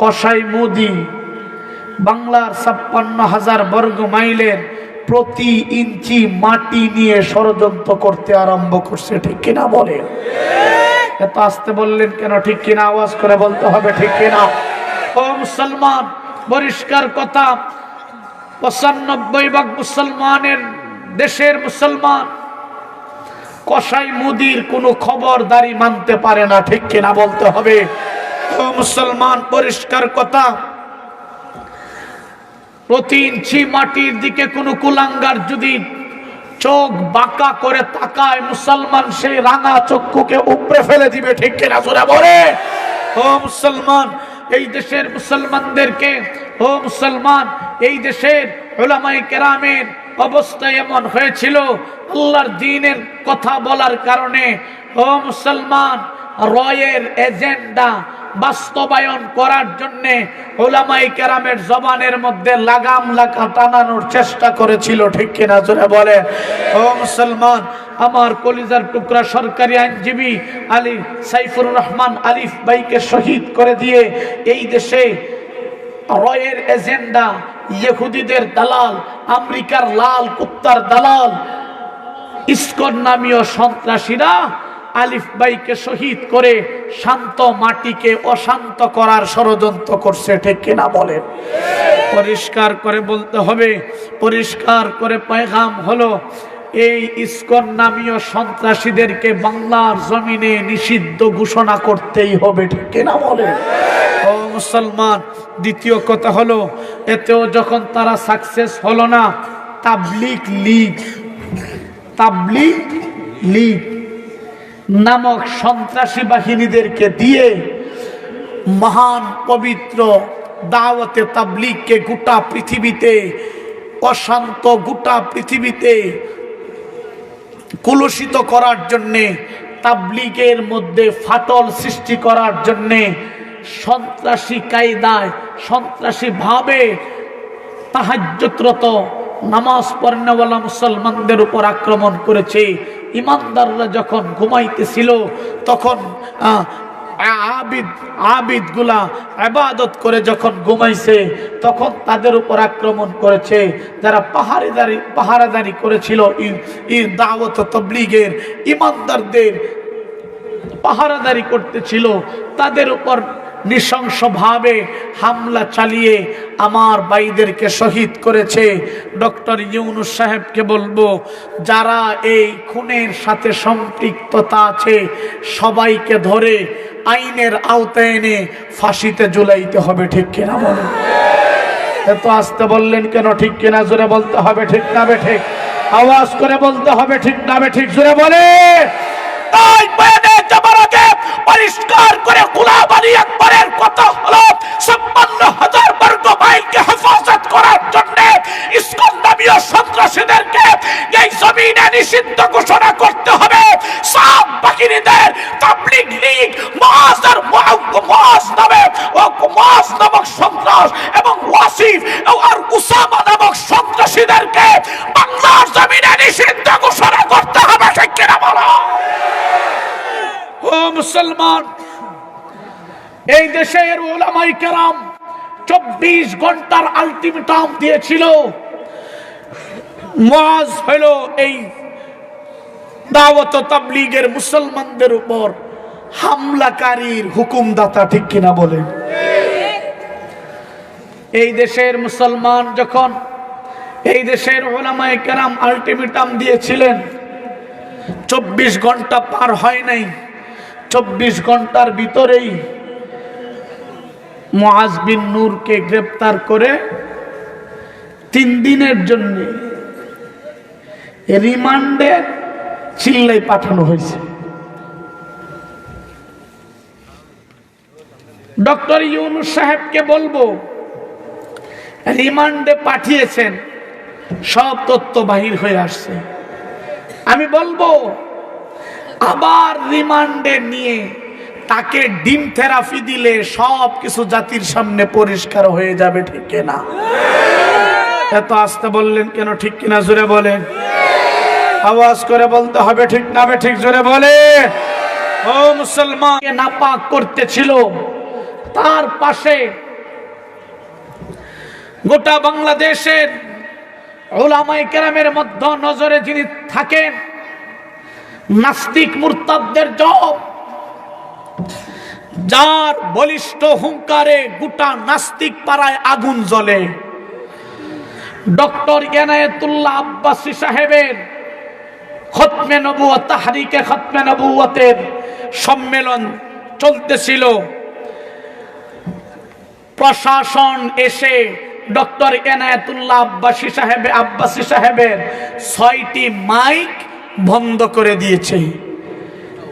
কসাই মোদি বাংলার ছাপ্পান্ন হাজার বর্গ মাইলের প্রতি ইঞ্চি মাটি নিয়ে ষড়যন্ত্র করতে আরম্ভ করছে, ঠিক কিনা বলে? এত আসতে বললেন কেন, ঠিক কিনা? আওয়াজ করে বলতে হবে, ঠিক কিনা? ও মুসলমান, পরিষ্কার কথা, পঁচানব্বই ভাগ মুসলমানের দেশের মুসলমান কসাই মুদির কোনো খবরদারি মানতে পারে না, ঠিক কিনা বলতে হবে? মুসলমান, পরিষ্কার কথা। প্রতি ইঞ্চি মাটির দিকে কোনো কুলাঙ্গার যদি চোখ বাঁকা করে তাকায়, মুসলমান সেই রাঙা চক্ষুকে উপড়ে ফেলে দিবে, ঠিক কিনা জোরে বলে? ও মুসলমান, এই দেশের মুসলমানদেরকে, ও মুসলমান, এই দেশের ওলামাই কেরামের অবস্থা এমন হয়েছিল, আল্লাহর দিনের কথা বলার কারণে, ও মুসলমান রয়ের এজেন্ডা বাস্তবায়ন করার জন্য ওলামাই কেরামের জবানের মধ্যে লাগাম লাগা টানানোর চেষ্টা করেছিল, ঠিক কিনা জোরে বলে? ও মুসলমান, আমার কলিজার টুকরা সরকারি আইনজীবী আলী সাইফুর রহমান আলিফ ভাইকে শহীদ করে দিয়ে এই দেশে রয়ের এজেন্ডা, ইহুদিদের দালাল, আমেরিকার লাল কুত্তার দালাল, ইস্কন নামীয় সন্ত্রাসীরা আলিফ ভাইকে শহীদ করে শান্ত মাটিকে অশান্ত করার ষড়যন্ত্র করছে, ঠিক কিনা বলেন? পরিষ্কার করে বলতে হবে, পরিষ্কার করে পয়গাম হলো, এই ইস্কন নামীয় সন্ত্রাসীদেরকে বাংলার জমিনে নিষিদ্ধ ঘোষণা করতেই হবে, ঠিক কিনা বলেন? ও মুসলমান, দ্বিতীয় কথা হলো, এতেও যখন তারা সাকসেস হলো না তাবলিক লীগ, তাবলিগ লীগ নামক সন্ত্রাসী বাহিনীদেরকে দিয়ে মহান, পবিত্র দাওয়াতে তাবলিগকে গোটা পৃথিবীতে, অশান্ত গোটা পৃথিবীতে কুলুষিত করার জন্যে, তাবলিগের মধ্যে ফাটল সৃষ্টি করার জন্যে, সন্ত্রাসী কায়দায়, সন্ত্রাসী ভাবে তাহাজ্যতরত নামাজ পড়নেওয়ালা মুসলমানদের উপর আক্রমণ করেছে। ইমানদাররা যখন ঘুমাইতেছিল, তখন আবিদ আবিদগুলা আবাদত করে যখন ঘুমাইছে, তখন তাদের উপর আক্রমণ করেছে। যারা পাহাড়িদারি, পাহারাদারি করেছিল দাওয়াত তবলিগের ইমানদারদের পাহারাদারি করতেছিল, তাদের উপর নৃশংসভাবে হামলা চালিয়ে আমার ভাইদেরকে শহীদ করেছে। ডক্টর ইউনুস সাহেবকে বলব, যারা এই খুনের সাথে সম্পৃক্ততা আছে, সবাইকে ধরে আইনের আওতায় এনে ফাঁসিতে ঝুলাইতে হবে, ঠিক কিনা বলেন এত আসতে বললেন কেন, ঠিক কিনা? জোরে বলতে হবে, ঠিক না বে ঠিক? আওয়াজ করে বলতে হবে, ঠিক না বে ঠিক? জোরে বলে পরিষ্কার করে গোলাম আলী আকবরের হলো হাজার বর্গ মাইলকে হেফাজত করার সন্ত্রাসীদেরকে এই জমিনে নিষিদ্ধ ঘোষণা করতে হবে। সব বাহিনীদের তাবলিগ লীগ মহাজার মহাজ নামে ও নামক সন্ত্রাস এবং ওয়াসিফ আর উসামা নামক সন্ত্রাসীদেরকে বাংলার জমিনে নিষিদ্ধ ঘোষণা করতে হবে ঠিক কিনা বলো ও মুসলমান। এই দেশের ওলামাই কেরাম চব্বিশ ঘণ্টার আলটিমেটাম দিয়েছিল। মাজ হইল এই দাওয়াত তাবলিগের মুসলমানদের উপর হামলাকারীর হুকুমদাতা, ঠিক কিনা বলেন? এই দেশের মুসলমান যখন এই দেশের ওলামাই কেরাম আলটিমেটাম দিয়েছিলেন, চব্বিশ ঘণ্টা পার হয় নাই। চব্বিশ ঘণ্টার ভিতরেই মুআজ বিন নূরকে গ্রেপ্তার করে তিন দিনের জন্য রিমান্ডে চিল্লাই পাঠানো হয়েছে। ডক্টর ইউনুস সাহেবকে বলব, রিমান্ডে পাঠিয়েছেন, সব তথ্য বাহির হয়ে আসছে। আমি বলব আবার রিমান্ডে নিয়ে তাকে ডিম থেরাপি দিলে সব কিছু জাতির সামনে পরিষ্কার হয়ে যাবে, ঠিক কিনা? এত আসতে বললেন কেন, ঠিক কিনা জোরে বলেন আওয়াজ করে বলতে হবে, ঠিক না ঠিক জোরে বলে? ও মুসলমান নাপাক করতেছিল, তার পাশে গোটা বাংলাদেশের ওলামাই কেরামের মধ্য নজরে যিনি থাকেন নাস্তিক মুরতাদদের জব যার বলিষ্ঠ হুঙ্কারে গোটা নাস্তিক পাড়ায় আগুন জ্বলে। ডক্টর এনায়েতুল্লাহ আব্বাসী সাহেবের খতমে নবুয়ত, তাহারিকে খতমে নবুয়তের সম্মেলন চলতেছিল। প্রশাসন এসে ডক্টর এনায়েতুল্লাহ আব্বাসী সাহেব আব্বাসী সাহেবের ছয়টি মাইক বন্ধ করে দিয়েছে।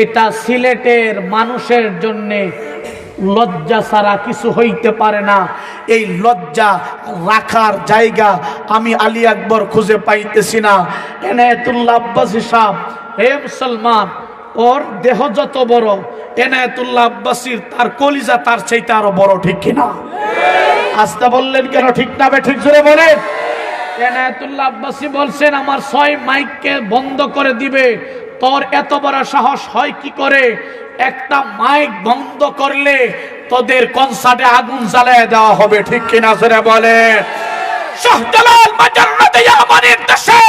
এটা সিলেটের মানুষের জন্য লজ্জা ছাড়া কিছু হইতে পারে না। এই লজ্জা রাখার জায়গা আমি আলী আকবর খুঁজে পাইতেছি না। এনায়তুল্লাহ আব্বাসী সাহ হে মুসলমান, ওর দেহ যত বড়, এনায়তুল্লাহ আব্বাসীর তার কলিজা তার চাইতে আরও বড় ঠিক কিনা? আস্তে বললেন কেন ঠিক না বে? ঠিক জোরে বলেন। এনায়তুল্লাহ আব্বাসী বলছেন, আমার ছয় মাইককে বন্ধ করে দিবে। তোর এত বড় সাহস হয় কি করে? একটা মাইক বন্ধ করলে তোদের কনসার্টে আগুন জ্বালিয়ে দেওয়া হবে। ঠিক কিনা সেটা বলে? শাহজালাল মাজাররাতে ইয়ামানের দেশে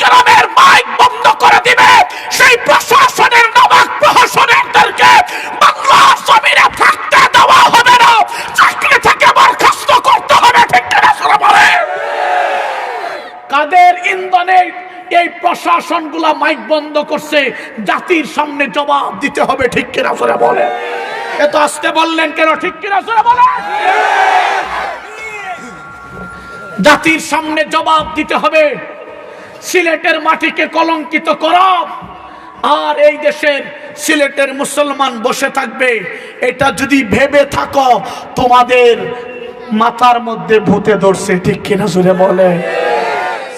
কেরামের মাইক বন্ধ করে দিবে। সেই প্রশাসনের নবাক প্রশাসনেরদেরকে বাংলা জমিনে থাকতে ইন্ধনে এই প্রশাসনগুলা মাইক বন্ধ করছে, জাতির সামনে জবাব দিতে হবে, ঠিক কিনা সরে বলে? এত আসতে বললেন কেন, ঠিক কিনা সরে বলে? জাতির সামনে জবাব দিতে হবে, সিলেটের মাটিকে কলঙ্কিত করা, আর এই দেশের সিলেটের মুসলমান বসে থাকবে, এটা যদি ভেবে থাকো, তোমাদের মাথার মধ্যে ভূতে ধরছে, ঠিক কিনা সুরে বলে?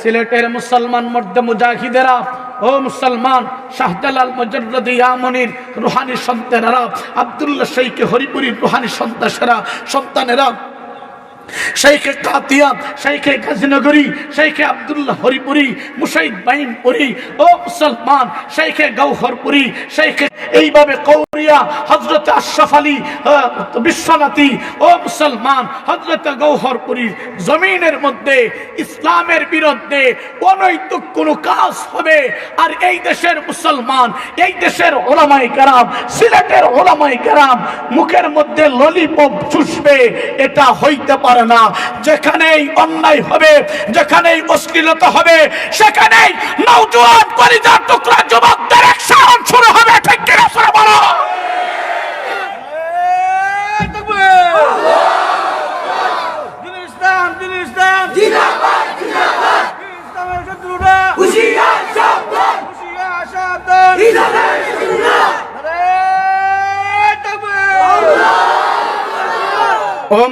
সিলেটের মুসলমান মধ্যে মুজাহিদেরা, ও মুসলমান, শাহজালাল মজরদি ইয়ামনির রুহানি সন্তানেরা আবদুল্লা শৈকে হরিপুরীর রুহানি সন্তাসেরা সন্তানেরা শেখে কাতিয়া শেখে গাজীনগরী শেখে আব্দুল্লাহ হরিপুরি মুসাইদ বাইন পুরি। ও মুসলমান শেখে গৌহরপুরি শেখে এইভাবে কৌরিয়া হজরত আশরাফ আলী বিশ্বনাথী। ও মুসলমান হজরত গৌহরপুরীর জমিনের মধ্যে, ইসলামের বিরুদ্ধে অনৈতিক কোনো কাজ হবে। আর এই দেশের মুসলমান, এই দেশের ওলামাই কারাম, সিলেটের ওলামাই কারাম, মুখের মধ্যে ললিপপ চুষবে, এটা হইতে পারে না। যেখানেই অন্যায় হবে যেখানেই অশ্লীলতা হবে সেখানেই নৌজওয়ান পরিজার টুকরা যুবকদের অ্যাকশন শুরু হবে। ঠিক কিনা বলো। দিন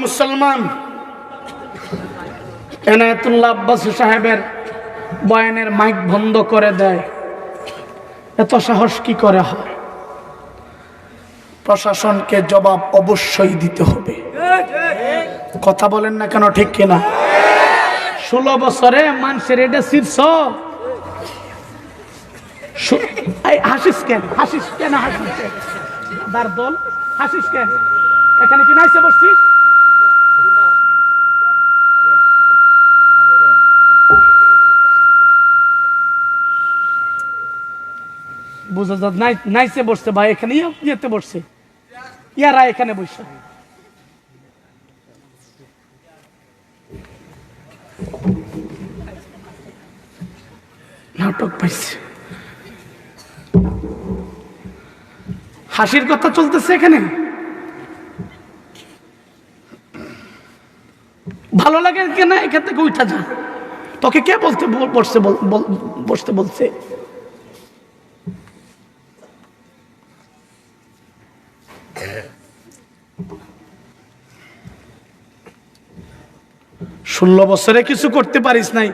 ইসলাম এনায়তুল্লাহ আব্বাস সাহেবের বয়ানের মাইক বন্ধ করে দেয়। এত সাহস কি করে হয়? প্রশাসনকে জবাব অবশ্যই দিতে হবে। কথা বলেন না কেন, ঠিক কিনা ষোলো বছরে মানুষের এটা শীর্ষ। হাসিস কেন? হাসিস কেন হাসিস কেন? দল? হাসিস কেন? এখানে কি নাইসে বসছিস? বুঝা যা নাই, নাইসে বসছে ভাই, এখানে ইয়েতে বসছে। ইয়ারা এখানে বসে। নাটক পাইছে। হাসির কথা চলতেছে এখানে। ভালো লাগে কেন? এখান থেকে উঠা যা। তোকে কে বলতে বসতে বসতে বলছে? ষোলো বছরে কিছু করতে পারিস নাই।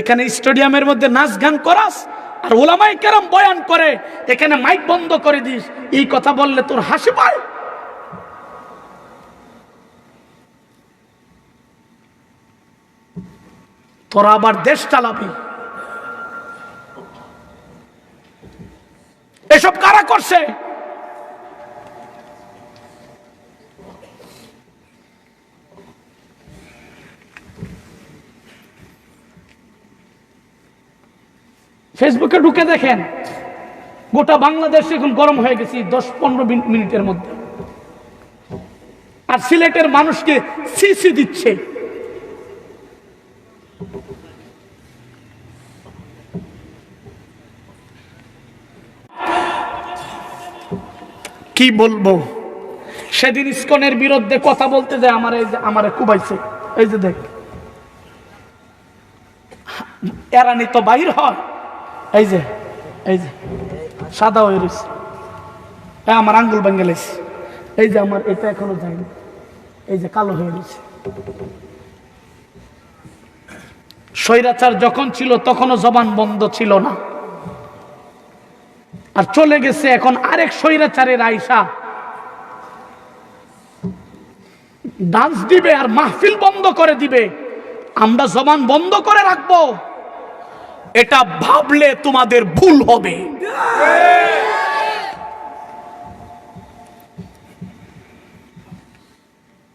এখানে স্টেডিয়ামের মধ্যে নাচ গান করাস আর ওলামাই কেরাম বয়ান করে, এখানে মাইক বন্ধ করে দিস। এই কথা বললে তোর হাসি পায়। তোরা আবার দেশ চালাবি। এসব কারা করছে? ফেসবুকে ঢুকে দেখেন গোটা বাংলাদেশ এখন গরম হয়ে গেছি দশ পনেরো মিন- মিনিটের মধ্যে। আর সিলেটের মানুষকে সিসি দিচ্ছে। কি বলব? সেদিন ইস্কনের বিরুদ্ধে কথা বলতে যায় আমার এই যে আমার কুবাইছে। এই যে দেখ। এরানি তো বাহির হয়। এই যে এই যে, সাদা হয়ে রয়েছে। এই আমার আঙ্গুল বেঙ্গেলেস এই যে আমার, এটা এখনও যায়নি। এই যে কালো হয়ে রয়েছে। স্বৈরাচার যখন ছিল, তখনও জবান বন্ধ ছিল না। আর চলে গেছে এখন আরেক স্বৈরাচারের আইসা ডান্স দিবে আর মাহফিল বন্ধ করে দিবে। আমরা জবান বন্ধ করে রাখব। এটা ভাবলে তোমাদের ভুল হবে।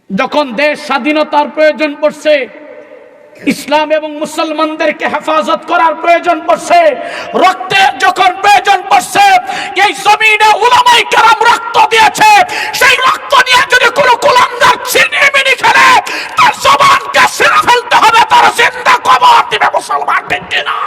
যখন দেশ স্বাধীনতার প্রয়োজন পড়ছে ইসলাম এবং মুসলমানদেরকে হেফাজত করার প্রয়োজন পড়ছে। রক্তের যখন প্রয়োজন পড়ছে, এই জমিনে উলামাই কারাম রক্ত দিয়েছে। সেই রক্ত দিয়ে যদি কোনো ছিনিয়ে ছিনিমিনি খেলে, তার জবানকে ছিঁড়ে ফেলতে হবে, তার জিন্দা কবর দিবে মুসলমানদের না